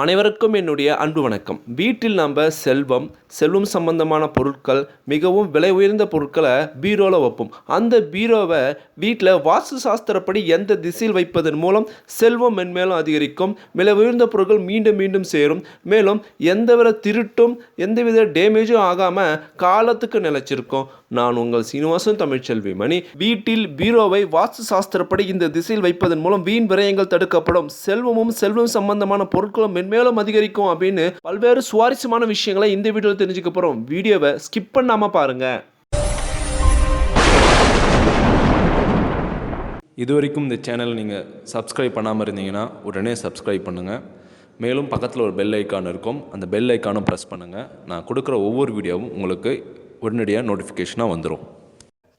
அனைவருக்கும் என்னுடைய அன்பு வணக்கம். வீட்டில் நம்ம செல்வம் செல்வம் சம்பந்தமான பொருட்கள் மிகவும் விலை உயர்ந்த பொருட்களை பீரோவில் வைப்போம். அந்த பீரோவை வீட்டில் வாஸ்து சாஸ்திரப்படி எந்த திசையில் வைப்பதன் மூலம் செல்வம் மென்மேலும் அதிகரிக்கும் விலை உயர்ந்த பொருட்கள் மீண்டும் மீண்டும் சேரும். மேலும் எந்தவித திருட்டும் எந்தவித டேமேஜும் ஆகாமல் காலத்துக்கு நிலச்சிருக்கும் நான் உங்கள் சீனிவாசன் தமிழ்ச்செல்வி மணி வீட்டில் பீரோவை வாஸ்து சாஸ்திரப்படி இந்த திசையில் வைப்பதன் மூலம் வீண் விரயங்கள் தடுக்கப்படும். செல்வமும் செல்வம் சம்பந்தமான பொருட்களும் மென்மேலும் அதிகரிக்கும் அப்படின்னு பல்வேறு சுவாரஸ்யமான விஷயங்களை இந்த வீடியோவில் தெரிஞ்சுக்க போகிறோம் வீடியோவை ஸ்கிப் பண்ணாமல் பாருங்கள் இது வரைக்கும் இந்த சேனல் நீங்கள் சப்ஸ்கிரைப் பண்ணாமல் இருந்தீங்கன்னா உடனே சப்ஸ்கிரைப் பண்ணுங்கள் மேலும் பக்கத்தில் ஒரு பெல் ஐக்கான் இருக்கும். அந்த பெல் ஐக்கானும் ப்ரெஸ் பண்ணுங்கள் நான் கொடுக்குற ஒவ்வொரு வீடியோவும் உங்களுக்கு உடனடியாக நோட்டிஃபிகேஷனாக வந்துடும்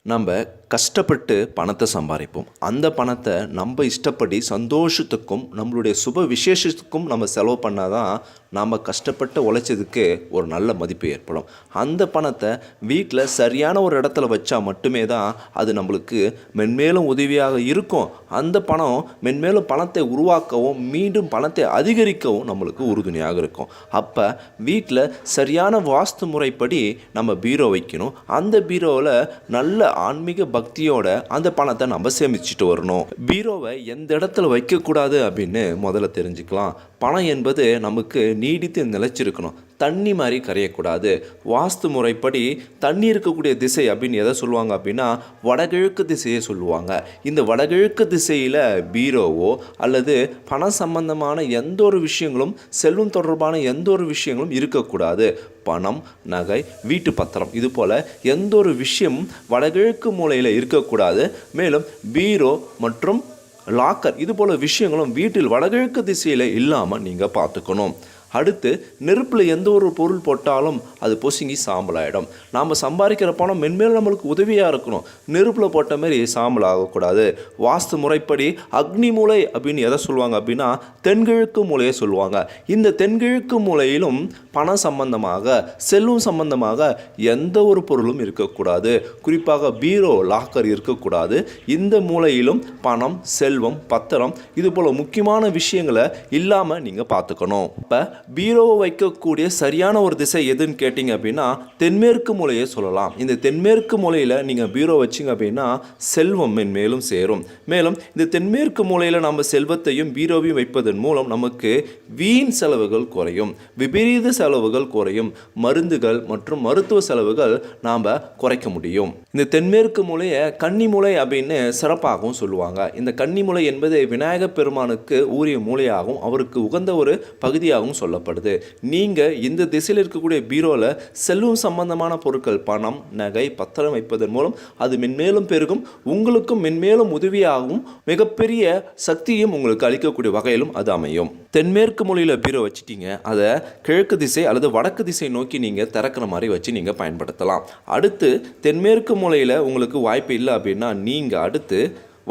நம்ம கஷ்டப்பட்டு பணத்தை சம்பாதிப்போம். அந்த பணத்தை நம்ம இஷ்டப்படி சந்தோஷத்துக்கும் நம்மளுடைய சுப விசேஷத்துக்கும் நம்ம செலவு பண்ணால் தான் நாம் கஷ்டப்பட்டு உழைச்சதுக்கு ஒரு நல்ல மதிப்பு ஏற்படும். அந்த பணத்தை வீட்டில் சரியான ஒரு இடத்துல வச்சா மட்டுமே தான் அது நம்மளுக்கு மென்மேலும் உதவியாக இருக்கும். அந்த பணம் மென்மேலும் பணத்தை உருவாக்கவும் மீண்டும் பணத்தை அதிகரிக்கவும் நம்மளுக்கு உறுதுணையாக இருக்கும். அப்போ வீட்டில் சரியான வாஸ்து முறைப்படி நம்ம பீரோ வைக்கணும். அந்த பீரோவில் நல்ல ஆன்மீக பக்தியோட அந்த பணத்தை நம்ம சேமிச்சுட்டு வரணும். பீரோவை எந்த இடத்துல வைக்கக்கூடாது அப்படின்னு முதல்ல தெரிஞ்சுக்கலாம். பணம் என்பது நமக்கு நீடித்து நிலைச்சிருக்கணும். தண்ணி மாதிரி கரையக்கூடாது. வாஸ்து முறைப்படி தண்ணி இருக்கக்கூடிய திசை அப்படின்னு எதை சொல்லுவாங்க அப்படின்னா வடகிழக்கு திசையை சொல்லுவாங்க. இந்த வடகிழக்கு திசையில் பீரோவோ அல்லது பணம் சம்பந்தமான எந்த ஒரு விஷயங்களும் செல்வம் தொடர்பான எந்த ஒரு விஷயங்களும் இருக்கக்கூடாது. பணம் நகை வீட்டு பத்திரம் இது போல் எந்த ஒரு விஷயம் வடகிழக்கு மூலையில் இருக்கக்கூடாது. மேலும் பீரோ மற்றும் லாக்கர் இது போல் விஷயங்களும் வீட்டில் வடகிழக்கு திசையில் இல்லாமல் நீங்கள் பார்த்துக்கணும். அடுத்து நெருப்பில் எந்த ஒரு பொருள் போட்டாலும் அது பொசுங்கி சாம்பலாயிடும். நாம் சம்பாதிக்கிற பணம் மென்மேலும் நம்மளுக்கு உதவியாக இருக்கணும். நெருப்பில் போட்ட மாதிரி சாம்பல் ஆகக்கூடாது வாஸ்து முறைப்படி அக்னி மூலை அப்படின்னு எதை சொல்லுவாங்க அப்படின்னா தென்கிழக்கு மூலையை சொல்லுவாங்க. இந்த தென்கிழக்கு மூலையிலும் பணம் சம்பந்தமாக செல்வம் சம்பந்தமாக எந்த ஒரு பொருளும் இருக்கக்கூடாது. குறிப்பாக பீரோ லாக்கர் இருக்கக்கூடாது. இந்த மூலையிலும் பணம் செல்வம் பத்திரம் இது போல் முக்கியமான விஷயங்களை இல்லாமல் நீங்கள் பார்த்துக்கணும். இப்போ பீரோவை வைக்கக்கூடிய சரியான ஒரு திசை எதுன்னு கேட்டிங்க அப்படின்னா தென்மேற்கு மூலையை சொல்லலாம். இந்த தென்மேற்கு மூலையில் நீங்கள் பீரோ வச்சிங்க அப்படின்னா செல்வம் மென்மேலும் சேரும். மேலும் இந்த தென்மேற்கு மூலையில் நம்ம செல்வத்தையும் பீரோவையும் வைப்பதன் மூலம் நமக்கு வீண் செலவுகள் குறையும். விபரீத செலவுகள் குறையும். மருந்துகள் மற்றும் மருத்துவ செலவுகள் நாம் குறைக்க முடியும். இந்த தென்மேற்கு மூலையை கன்னி மூலை அப்படின்னு சிறப்பாகவும் சொல்லுவாங்க. இந்த கன்னி மூலை என்பது விநாயகப் பெருமானுக்கு ஊரிய மூலையாகவும் அவருக்கு உகந்த ஒரு பகுதியாகவும் சொல்லப்படுது. நீங்கள் இந்த திசையில் இருக்கக்கூடிய பீரோவில் செல்வம் சம்பந்தமான பொருட்கள் பணம் நகை பத்திரம் வைப்பதன் மூலம் அது மென்மேலும் பெருகும் உங்களுக்கும் மென்மேலும் உதவியாகவும் மிகப்பெரிய சக்தியும் உங்களுக்கு அளிக்கக்கூடிய வகையிலும் அது அமையும். தென்மேற்கு மொழியில் பீரோ வச்சுட்டீங்க அதை கிழக்கு திசை அல்லது வடக்கு திசை நோக்கி நீங்கள் திறக்கிற மாதிரி வச்சு நீங்கள் பயன்படுத்தலாம். அடுத்து தென்மேற்கு மூலையில் உங்களுக்கு வாய்ப்பு இல்லை அப்படின்னா நீங்கள் அடுத்து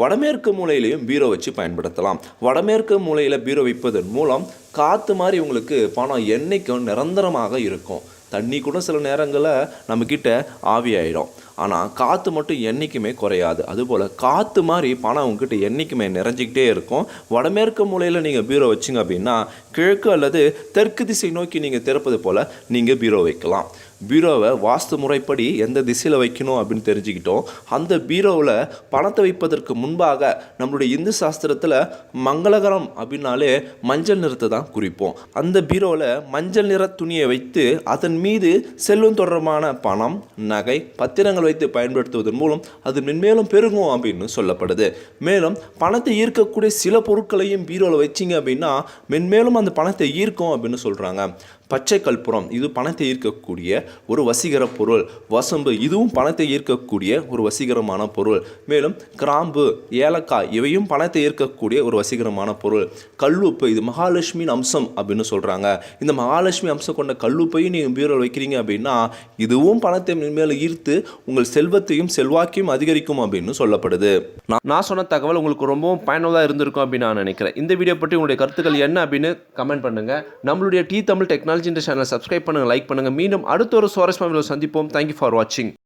வடமேற்கு மூலையிலையும் பீரோ வச்சு பயன்படுத்தலாம். வடமேற்கு மூலையில் பீரோ வைப்பதன் மூலம் காற்று மாதிரி உங்களுக்கு பணம் என்றைக்கும் நிரந்தரமாக இருக்கும். தண்ணி கூட சில நேரங்களில் நம்மக்கிட்ட ஆவியாயிடும் ஆனால் காற்று மட்டும் என்றைக்குமே குறையாது. அதுபோல் காற்று மாதிரி பணம் உங்ககிட்ட என்றைக்குமே நிறைஞ்சிக்கிட்டே இருக்கும். வடமேற்கு மூலையில் நீங்கள் பீரோ வச்சிங்க அப்படின்னா கிழக்கு அல்லது தெற்கு திசை நோக்கி நீங்கள் திறப்பது போல் நீங்கள் பீரோ வைக்கலாம். பீரோவை வாஸ்து முறைப்படி எந்த திசையில் வைக்கணும் அப்படின்னு தெரிஞ்சுக்கிட்டோம். அந்த பீரோவில் பணத்தை வைப்பதற்கு முன்பாக நம்மளுடைய இந்து சாஸ்திரத்தில் மங்களகரம் அப்படின்னாலே மஞ்சள் நிறத்தை தான் குறிப்போம். அந்த பீரோவில் மஞ்சள் நிற துணியை வைத்து அதன் மீது செல்வம் தொடர்பான பணம் நகை பத்திரங்கள் வைத்து பயன்படுத்துவதன் மூலம் அது மென்மேலும் பெருகும் அப்படின்னு சொல்லப்படுது. மேலும் பணத்தை ஈர்க்கக்கூடிய சில பொருட்களையும் பீரோவில் வச்சிங்க அப்படின்னா மென்மேலும் அந்த பணத்தை ஈர்க்கும் அப்படின்னு சொல்கிறாங்க பச்சை கற்பூரம் இது பணத்தை ஈர்க்கக்கூடிய ஒரு வசீகர பொருள். வசம்பு இதுவும் பணத்தை ஈர்க்கக்கூடிய ஒரு வசீகரமான பொருள். மேலும் கிராம்பு ஏலக்காய் இவையும் பணத்தை ஈர்க்கக்கூடிய ஒரு வசீகரமான பொருள். கல்லுப்பு இது மகாலட்சுமியின் அம்சம் அப்படின்னு சொல்கிறாங்க இந்த மகாலட்சுமி அம்சம் கொண்ட கல்லுப்பையும் நீங்கள் பீரோவில் வைக்கிறீங்க அப்படின்னா இதுவும் பணத்தை மேலே ஈர்த்து உங்கள் செல்வத்தையும் செல்வாக்கையும் அதிகரிக்கும் அப்படின்னு சொல்லப்படுது. நான் நான் சொன்ன தகவல் உங்களுக்கு ரொம்பவும் பயனுள்ளதாக இருந்திருக்கும் அப்படின்னு நான் நினைக்கிறேன். இந்த வீடியோ பற்றி உங்களுடைய கருத்துக்கள் என்ன அப்படின்னு கமெண்ட் பண்ணுங்கள் நம்மளுடைய டி தமிழ் டெக்னாலஜி சேனலை சப்ஸ்கிரைப் பண்ணுங்கள் லைக் பண்ணுங்கள் மீண்டும் அடுத்த ஒரு சுவாரஸ்யமாக சந்திப்போம். தேங்க்யூ ஃபார் வாட்சிங்